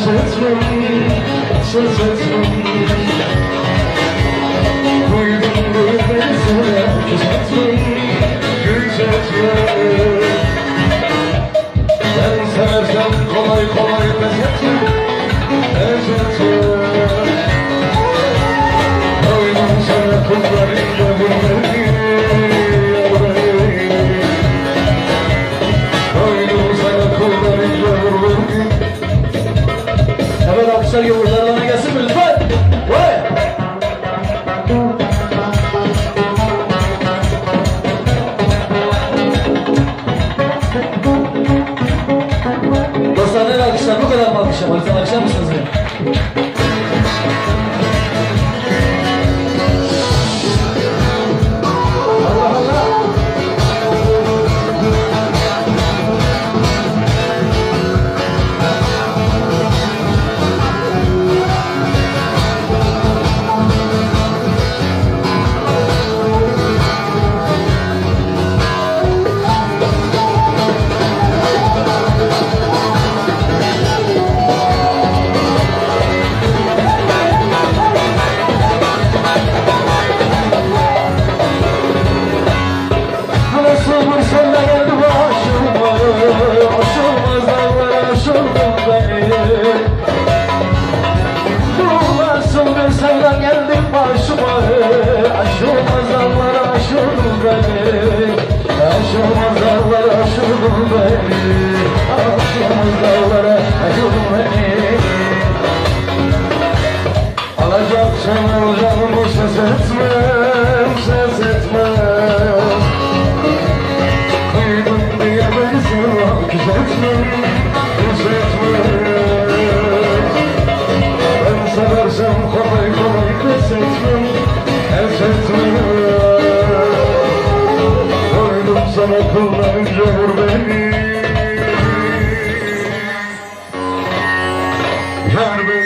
Etmem Ses etmem Duydum duydum sana Küs etmem Ben kolay kolay Pes etmem Lütfen alkışlar mısınız? Beni Aşılmaz dağlar aşıldım beni Alacaksan al canımı ses etmem, ses etmem Kıydın diye beni Ben seversem kolay kolay pes etmem, pes etmem sana kullanınca proud of be.